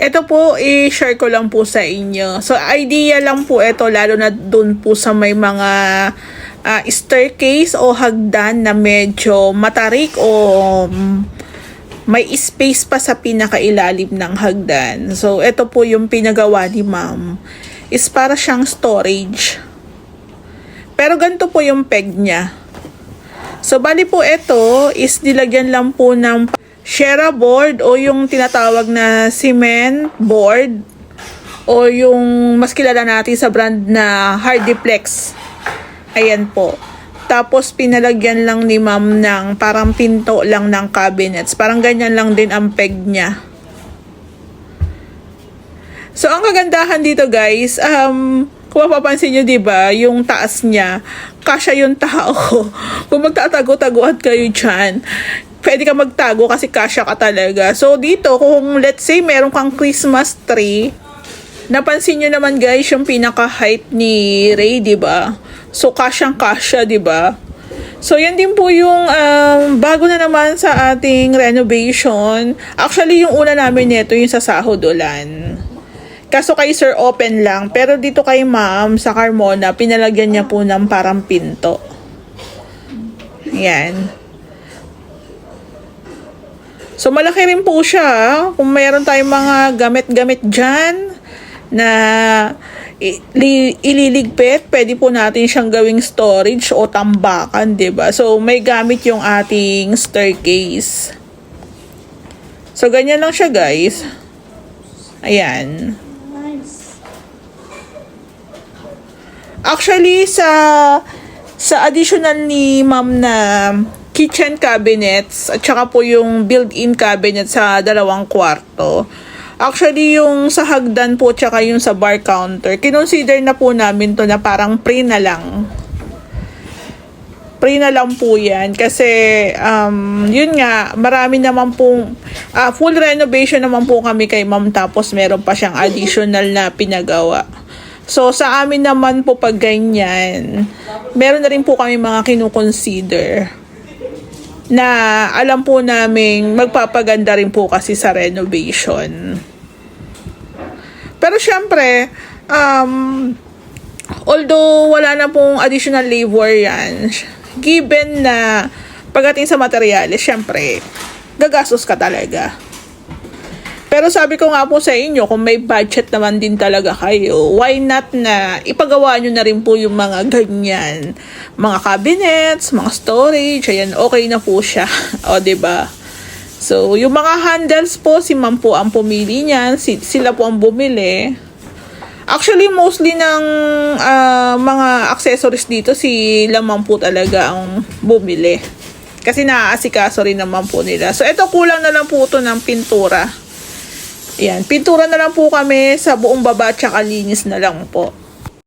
Ito po, i-share ko lang po sa inyo. So, idea lang po ito, lalo na dun po sa may mga ah, staircase o hagdan na medyo matarik o mm, may space pa sa pinakailalim ng hagdan. So, ito po yung pinagawa ni ma'am. Is para siyang storage. Pero ganito po yung peg niya. So, bali po ito is nilagyan lang po ng Shera board o yung tinatawag na cement board o yung mas kilala natin sa brand na Hardiplex. Ayan po. Tapos pinalagyan lang ni ma'am ng parang pinto lang ng cabinets. Parang ganyan lang din ang peg niya. So, ang kagandahan dito guys, um, kung mapapansin nyo, di ba, yung taas niya, kasya yung tao. kung magtatago-taguan kayo dyan, pwede ka magtago kasi kasya ka talaga. So, dito, kung let's say meron kang Christmas tree, napansin nyo naman guys, yung pinaka-height ni Ray, di ba? So, kasyang-kasya, di ba? So, yan din po yung um, bago na naman sa ating renovation. Actually, yung una namin nito, yung sa Sahod Ulan. Kaso kay Sir open lang. Pero dito kay ma'am sa Carmona, pinalagyan niya po ng parang pinto. Yan. So malaki rin po siya. ah. Kung mayroon tayong mga gamit-gamit dyan na ililigpit, pwede po natin siyang gawing storage o tambakan, ba? So may gamit yung ating staircase. So ganyan lang siya, guys. Ayan. Actually, sa sa additional ni ma'am na kitchen cabinets at saka po yung built-in cabinet sa dalawang kwarto. Actually, yung sa hagdan po tsaka yung sa bar counter, kinonsider na po namin to na parang pre na lang. Pre na lang po yan kasi um, yun nga, marami naman pong ah, full renovation naman po kami kay ma'am tapos meron pa siyang additional na pinagawa. So, sa amin naman po pag ganyan, meron na rin po kami mga kinukonsider na alam po namin magpapaganda rin po kasi sa renovation. Pero syempre, um, although wala na pong additional labor yan, given na pagdating sa materyales, syempre, gagastos ka talaga. Pero sabi ko nga po sa inyo, kung may budget naman din talaga kayo, why not na ipagawa nyo na rin po yung mga ganyan. Mga cabinets, mga storage, ayan, okay na po siya. o, ba So, yung mga handles po, si ma'am po ang pumili niyan, si, sila po ang bumili. Actually, mostly ng ah, mga accessories dito, si lamang po talaga ang bumili. Kasi naaasikaso rin naman po nila. So, ito kulang na lang po ito ng pintura. Yan, pintura na lang po kami sa buong baba tsaka linis na lang po.